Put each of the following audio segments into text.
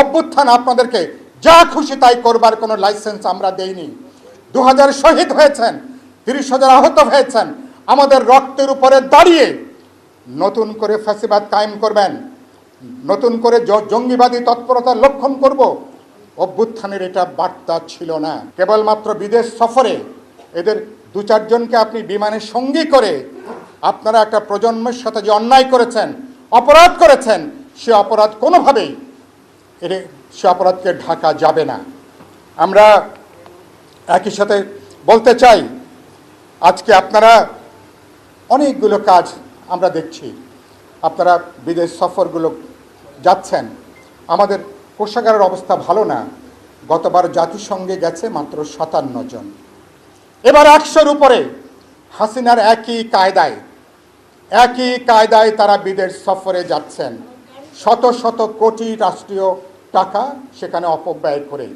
অভ্যুত্থান আপনাদেরকে, যা খুশি তাই করবার কোনো লাইসেন্স আমরা দেইনি। দু হাজার শহীদ হয়েছেন, তিরিশ হাজার আহত হয়েছেন, আমাদের রক্তের উপরে দাঁড়িয়ে নতুন করে ফ্যাসিবাদ কায়েম করবেন, নতুন করে জঙ্গিবাদী তৎপরতার লক্ষণ করব, অভ্যুত্থানের এটা বার্তা ছিল না। কেবলমাত্র বিদেশ সফরে এদের দু চারজনকে আপনি বিমানের সঙ্গী করে আপনারা একটা প্রজন্মের সাথে যে অন্যায় করেছেন, অপরাধ করেছেন, সে অপরাধ কোনোভাবেই এর সে অপরাধকে ঢাকা যাবে না। আমরা একই সাথে বলতে চাই, আজকে আপনারা অনেকগুলো কাজ আমরা দেখছি। আপনারা বিদেশ সফরগুলো যাচ্ছেন। আমাদের কোষাগারের অবস্থা ভালো না। গতবার জাতিসংঘে গেছে মাত্র সাতান্ন জন। এবার একশোর উপরে হাসিনার একই কায়দায় একই কায়দায় তারা বিদেশ সফরে যাচ্ছেন। শত শত কোটি রাষ্ট্রীয় টাকা সেখানে অপব্যয় করে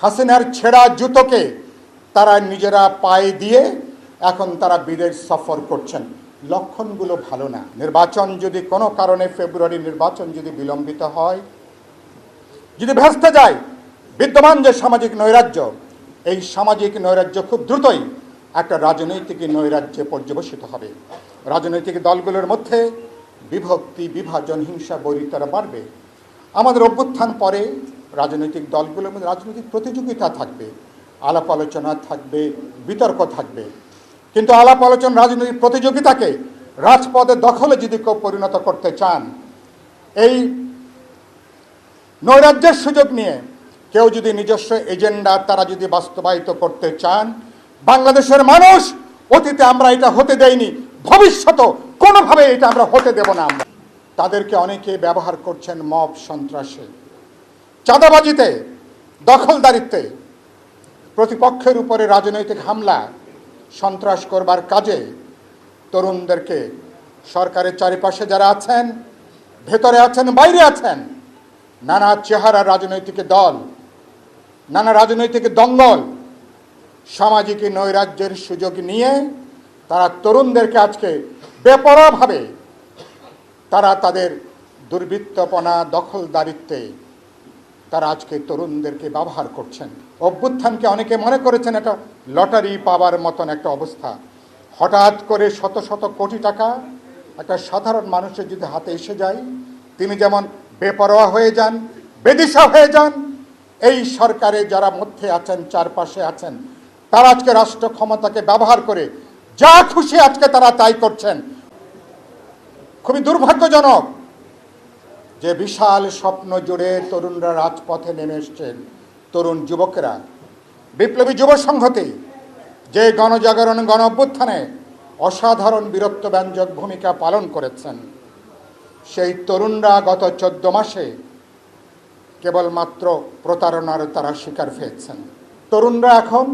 হাসিনার ছেঁড়া জুতোকে তারা নিজেরা পায়ে দিয়ে এখন তারা বিদেশ সফর করছেন। লক্ষণগুলো ভালো না। নির্বাচন যদি কোনো কারণে ফেব্রুয়ারি নির্বাচন যদি বিলম্বিত হয়, যদি ভেস্তে যায়, বিদ্যমান যে সামাজিক নৈরাজ্য, এই সামাজিক নৈরাজ্য খুব দ্রুতই একটা রাজনৈতিক নৈরাজ্যে পর্যবসিত হবে। রাজনৈতিক দলগুলোর মধ্যে বিভক্তি, বিভাজন, হিংসা বৈরিতারা বাড়বে। আমাদের অভ্যুত্থান পরে রাজনৈতিক দলগুলোর মধ্যে রাজনৈতিক প্রতিযোগিতা থাকবে, আলাপ আলোচনা থাকবে, বিতর্ক থাকবে। কিন্তু আলাপ আলোচনা রাজনৈতিক প্রতিযোগিতাকে রাজপথে দখলে যদি কেউ পরিণত করতে চান, এই নৈরাজ্যের সুযোগ নিয়ে কেউ যদি নিজস্ব এজেন্ডা তারা যদি বাস্তবায়িত করতে চান, বাংলাদেশের মানুষ অতীতে আমরা এটা হতে দেইনি ভবিষ্যৎ কোনোভাবে এটা আমরা হতে দেব না আমরা। তাদেরকে অনেকে ব্যবহার করছেন মব সন্ত্রাসে। চাঁদাবাজিতে দখলদারিত্বে প্রতিপক্ষের উপরে রাজনৈতিক হামলা, সন্ত্রাস করবার কাজে তরুণদেরকে সরকারের চারিপাশে যারা আছেন, ভেতরে আছেন, বাইরে আছেন, নানা চেহারা রাজনৈতিক দল, নানা রাজনৈতিক দঙ্গল, সামাজিক নৈরাজ্যের সুযোগ নিয়ে তারা তরুণদেরকে আজকে বেপরোয়াভাবে তারা তাদের দুর্বৃত্তপনা, দখলদারিত্বে তারা আজকে তরুণদেরকে ব্যবহার করছেন। অভ্যুত্থানকে অনেকে মনে করেছেন এটা লটারি পাওয়ার মতন একটা অবস্থা। হঠাৎ করে শত শত কোটি টাকা একটা সাধারণ মানুষের যদি হাতে এসে যায়, তিনি যেমন বেপরোয়া হয়ে যান, বেদিশা হয়ে যান, এই সরকারে যারা মধ্যে আছেন, চারপাশে আছেন, তারা আজকে রাষ্ট্র ক্ষমতাকে ব্যবহার করে যা খুশি আজকে তারা তাই করছেন। খুবই দুর্ভাগ্যজনক যে বিশাল স্বপ্ন জুড়ে তরুণরা রাজপথে নেমে এসছেন তরুণ যুবকেরা। বিপ্লবী যুব সংহতি, যে গণজাগরণ গণ অভ্যুত্থানে অসাধারণ বীরত্ব ব্যঞ্জক ভূমিকা পালন করেছেন, সেই তরুণরা গত চোদ্দ মাসে কেবলমাত্র প্রতারণার তারা শিকার হয়েছেন। তরুণরা এখন